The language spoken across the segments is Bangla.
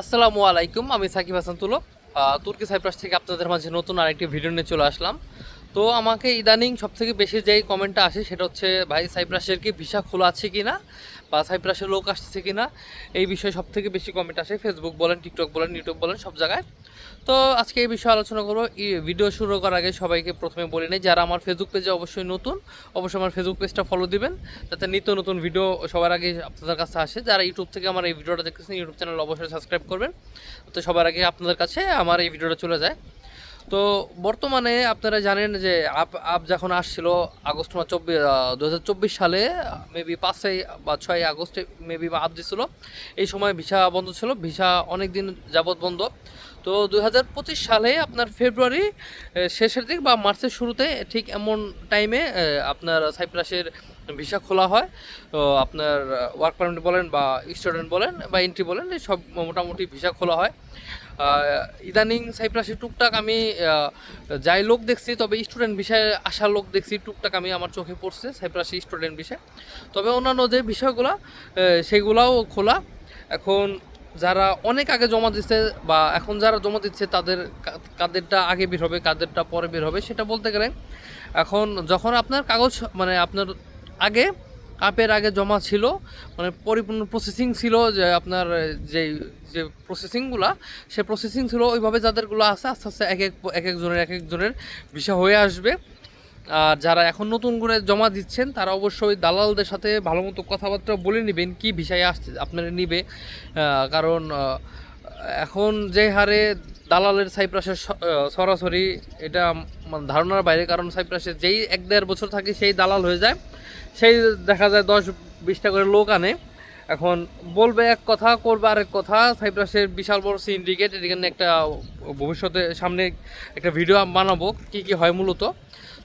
আসসালামু আলাইকুম, আমি সাকিব হাসান তুলো। তুর্কি সাইপ্রাস থেকে আপনাদের মাঝে নতুন আরেকটি ভিডিও নিয়ে চলে আসলাম। তো আমাকে ইদানিং সবথেকে বেশি যেই কমেন্টটা আসে সেটা হচ্ছে, ভাই, সাইপ্রাসের কি ভিসা খোলা আছে কি না বা সাইপ্রাসের লোক আসছে কি না এই বিষয়ে সবথেকে বেশি কমেন্ট আসে। ফেসবুক বলেন টিকটক বলেন ইউটিউব বলেন, সব জায়গায়। তো আজকে এই বিষয়ে আলোচনা করব। ভিডিও শুরু করার আগে সবাইকে প্রথমে বলি নেই, যারা আমার ফেসবুক পেজে অবশ্যই নতুন, অবশ্যই আমার ফেসবুক পেজটা ফলো দিবেন, যাতে নিত্য নতুন ভিডিও সবার আগে আপনাদের কাছে আসে। যারা ইউটিউব থেকে আমার এই ভিডিওটা দেখতেছেন ইউটিউব চ্যানেল অবশ্যই সাবস্ক্রাইব করবেন, তো সবার আগে আপনাদের কাছে আমার এই ভিডিওটা চলে যায়। তো বর্তমানে আপনারা জানেন যে আপ আপ যখন আসছিল আগস্ট মাস চব্বিশ দু সালে মেবি পাঁচই বা ছয় আগস্টে মেবি আপ দিছিল। এই সময় ভিসা বন্ধ ছিল, ভিসা অনেক দিন যাবৎ বন্ধ। তো দুই হাজার পঁচিশ সালে আপনার ফেব্রুয়ারি শেষের দিক বা মার্চের শুরুতে ঠিক এমন টাইমে আপনার সাইপ্রাসের ভিসা খোলা হয়। তো আপনার ওয়ার্ক পারমিট বলেন বা স্টুডেন্ট বলেন বা এন্ট্রি বলেন সব মোটামুটি ভিসা খোলা হয়। ইদানিং সাইপ্রাসে টুকটাক আমি যাই লোক দেখছি, তবে স্টুডেন্ট বিষয়ে আসা লোক দেখছি, টুকটাক আমি আমার চোখে পড়ছে সাইপ্রাসে স্টুডেন্ট বিষয়ে। তবে অন্যান্য যে বিষয়গুলো সেগুলাও খোলা। এখন যারা অনেক আগে জমা দিচ্ছে বা এখন যারা জমা দিচ্ছে, তাদের কাদেরটা আগে বের হবে, কাদেরটা পরে বের হবে, সেটা বলতে গেলে, এখন যখন আপনার কাগজ মানে আপনার আগে আপের আগে জমা ছিল মানে পরিপূর্ণ প্রসেসিং ছিল যে আপনার যে যে প্রসেসিংগুলা সে প্রসেসিং ছিল ওইভাবে যাদেরগুলো আছে, আস্তে আস্তে এক এক এক একজনের এক একজনের বিষয় হয়ে আসবে। আর যারা এখন নতুন করে জমা দিচ্ছেন, তারা অবশ্যই দালালদের সাথে ভালো মতো কথাবার্তা বলে নেবেন, কি বিষয়ে আসছে, আপনারা নিবে। কারণ এখন যে হারে দালালের সাইপ্রাসের সরাসরি এটা মানে ধারণার বাইরে, কারণ সাইপ্রাসে যেই এক দেড় বছর থাকে সেই দালাল হয়ে যায়। সেই দেখা যায় দশ বিশটা করে লোক আনে। এখন বলবে এক কথা, করবে আরেক কথা, সাইপ্রাসের বিশাল বড় সিন্ডিকেট এখানে একটা ভবিষ্যতে সামনে একটা ভিডিও বানাবো, কি কি হয় মূলত।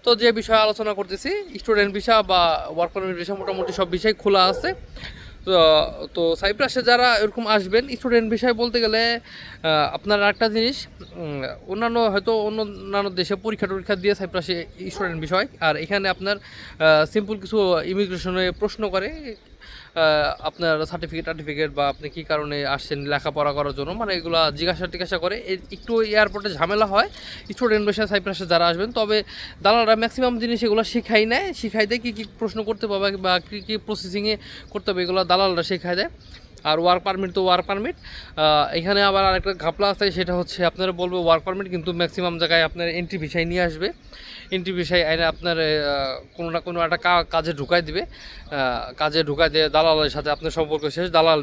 তো যে বিষয়ে আলোচনা করতেছি, স্টুডেন্ট ভিসা বা ওয়ার্ক পারমিট ভিসা মোটামুটি সব বিষয় খোলা আছে। তো সাইপ্রাসে যারা এরকম আসবেন স্টুডেন্ট বিষয় বলতে গেলে আপনার একটা জিনিস অন্যান্য হয়তো অন্য অন্যান্য দেশে পরীক্ষা টরীক্ষা দিয়ে সাইপ্রাসে স্টুডেন্ট বিষয়, আর এখানে আপনার সিম্পল কিছু ইমিগ্রেশনে প্রশ্ন করে আপনার সার্টিফিকেট টার্টিফিকেট বা আপনি কী কারণে আসছেন লেখাপড়া করার জন্য? মানে এগুলো জিজ্ঞাসা টিজ্ঞাসা করে। একটু এয়ারপোর্টে ঝামেলা হয়। স্টুডেন্ট বেশি সাইপ্রাসে যারা আসবেন, তবে দালালরা ম্যাক্সিমাম জিনিস এগুলো শেখাই নেয়। শিখাই দেয় কী কী প্রশ্ন করতে পারবে বা কী কী প্রসেসিংয়ে করতে হবে, এগুলো দালালরা শেখাই দেয়। আর ওয়ার্ক পারমিট তো ওয়ার্ক পারমিট। এখানে আবার আরেকটা ঘাপলা আছে, সেটা হচ্ছে আপনারা বলবে ওয়ার্ক পারমিট, কিন্তু ম্যাক্সিমাম জায়গায় আপনার এন্ট্রি ভিসায় নিয়ে আসবে। এন্ট্রি ভিসায় এনে আপনার কোনো না কোনো একটা কাজে ঢুকাই দিবে। কাজে ঢুকাই দিয়ে দালালের সাথে আপনার সম্পর্ক শেষ। দালাল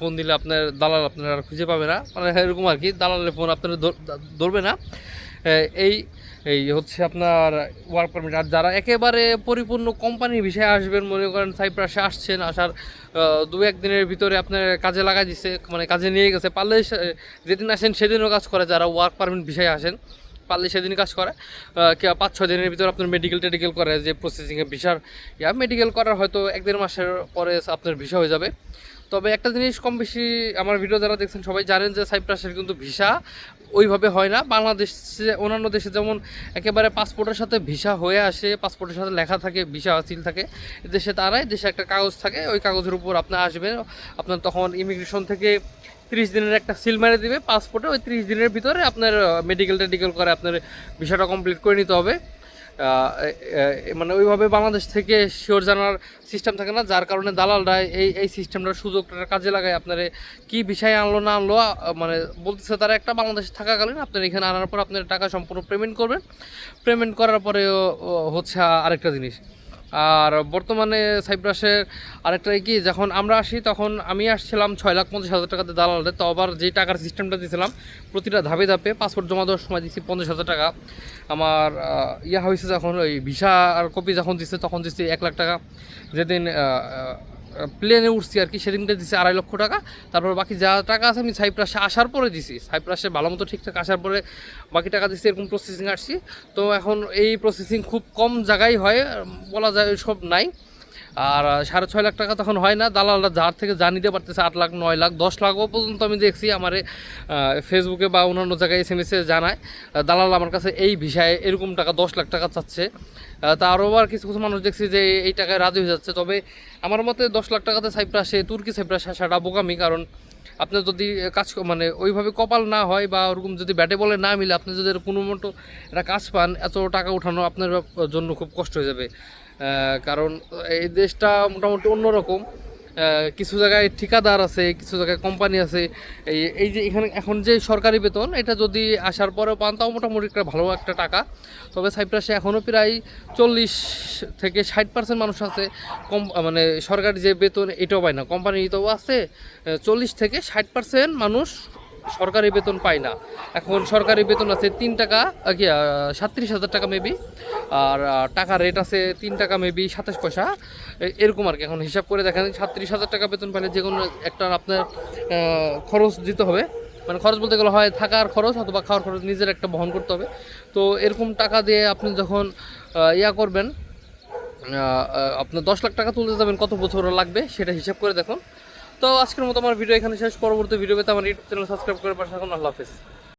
ফোন দিলে আপনার, দালাল আপনার আর খুঁজে পাবে না। মানে এরকম আর কি, দালালের ফোন আপনার ধরবে না। এই এই হচ্ছে আপনার ওয়ার্ক পারমিট আর যারা একেবারে পরিপূর্ণ কোম্পানির বিষয়ে আসবেন, মনে করেন সাইপ্রাসে আসছেন, আসার দু একদিনের ভিতরে আপনার কাজে লাগাই দিছে মানে কাজে নিয়ে গেছে, পারলে যেদিন আসেন সেদিনও কাজ করে যারা ওয়ার্ক পারমিট বিষয়ে আসেন, পারলে সেদিন কাজ করে। পাঁচ ছয় দিনের ভিতরে আপনার মেডিকেল টেডিকেল করে, যে প্রসেসিংয়ে ভিসার ইয়া মেডিকেল করার হয়তো এক দেড় মাসের পরে আপনার ভিসা হয়ে যাবে। তবে একটা জিনিস কম বেশি আমার ভিডিও যারা দেখছেন সবাই জানেন যে সাইপ্রাসের কিন্তু ভিসা ওইভাবে হয় না। বাংলাদেশে অন্যান্য দেশে যেমন একেবারে পাসপোর্টের সাথে ভিসা হয়ে আসে, পাসপোর্টের সাথে লেখা থাকে, ভিসা হাসিল থাকে, দেশে তারাই, দেশে একটা কাগজ থাকে, ওই কাগজের উপর আপনি আসবেন, আপনার তখন ইমিগ্রেশন থেকে ত্রিশ দিনের একটা সিল মেরে দেবে, পাসপোর্টে ওই ত্রিশ দিনের ভিতরে আপনার মেডিকেল টেডিকেল করে আপনার ভিসাটা কমপ্লিট করে নিতে হবে। মানে ওইভাবে বাংলাদেশ থেকে শিওর জানার সিস্টেম থাকে না, যার কারণে দালালরা এই এই সিস্টেমটার সুযোগটা কাজে লাগায়। আপনার কি বিষয় আনলো, না আনলো মানে বলতেছে তারা একটা বাংলাদেশে থাকাকালীন আপনার এখানে আনার পর আপনার টাকা সম্পূর্ণ পেমেন্ট করবেন। পেমেন্ট করার পরে হচ্ছে আরেকটা জিনিস। আর বর্তমানে সাইপ্রাসের আরেকটা কি, যখন আমরা আসি তখন আমি আসছিলাম ছয় লাখ পঞ্চাশ হাজার টাকাতে দালালে তো আবার যে টাকার সিস্টেমটা দিয়েছিলাম প্রতিটা ধাপে ধাপে পাসপোর্ট জমা দেওয়ার সময় দিচ্ছি পঞ্চাশ হাজার টাকা। আমার ইয়া হয়েছে যখন ওই ভিসা আর কপি যখন দিচ্ছে তখন দিচ্ছি এক লাখ টাকা। যেদিন প্লেনে উঠছি আর কি সেদিনটা দিছি আড়াই লক্ষ টাকা। তারপর বাকি যা টাকা আছে আমি সাইপ্রাসে আসার পরে দিছি। সাইপ্রাসে ভালো মতো ঠিকঠাক আসার পরে বাকি টাকা দিছি, এরকম প্রসেসিং আসছি। তো এখন এই প্রসেসিং খুব কম জায়গায় হয়, বলা যায় সব নাই। আর সাড়ে ছয় লাখ টাকা তখন হয় না। দালালরা যার থেকে যা নিতে পারতেছে আট লাখ, নয় লাখ, দশ লাখও পর্যন্ত আমি দেখছি আমার ফেসবুকে বা অন্যান্য জায়গায় এস এম এসে জানায় দালাল আমার কাছে এই ভিসায় এরকম টাকা, দশ লাখ টাকা চাচ্ছে। তা আরও আবার কিছু কিছু মানুষ দেখছি যে এই টাকায় রাজি হয়ে যাচ্ছে। তবে আমার মতে দশ লাখ টাকাতে সাইপ্রাসে তুর্কি সাইপ্রাসে আসাটা বোকামি। কারণ আপনার যদি কাজ মানে ওইভাবে কপাল না হয় বা ওরকম যদি ব্যাটে বলে না মিলে আপনি যদি কোনো মতো একটা কাজ পান, এত টাকা উঠানো আপনার জন্য খুব কষ্ট হয়ে যাবে। কারণ এই দেশটা মোটামুটি অন্যরকম। কিছু জায়গায় ঠিকাদার আছে, কিছু জায়গায় কোম্পানি আছে। এই এই যে এখানে এখন যে সরকারি বেতন, এটা যদি আসার পরেও পান, তাও মোটামুটি একটা ভালো একটা টাকা। তবে সাইপ্রাসে এখনও প্রায় চল্লিশ থেকে ষাট পার্সেন্ট মানুষ আছে। কম মানে সরকারি যে বেতন, এটাও পায় না। কোম্পানিতেও আছে চল্লিশ থেকে ষাট পার্সেন্ট মানুষ সরকারি বেতন পায় না। এখন সরকারি বেতন আছে তিন টাকা কি সাতত্রিশ হাজার টাকা মেবি আর টাকা রেট আছে তিন টাকা মেবি সাতাশ পয়সা। এরকম আর কি। এখন হিসাব করে দেখেন সাতত্রিশ হাজার টাকা বেতন পেলে যে কোনো একটা আপনার খরচ দিতে হবে। মানে খরচ বলতে গেলে হয় থাকার খরচ অথবা খাওয়ার খরচ, নিজের একটা বহন করতে হবে। তো এরকম টাকা দিয়ে আপনি যখন ইয়া করবেন আপনার দশ লাখ টাকা তুলতে যাবেন, কত বছর লাগবে সেটা হিসাব করে দেখুন। তো আজকের মতো আমার ভিডিও এখানে শেষ। পরবর্তী ভিডিও পেতে আমার ইউটিউব চ্যানেল সাবস্ক্রাইব করে পাশে থাকুন। আল্লাহ হাফিজ।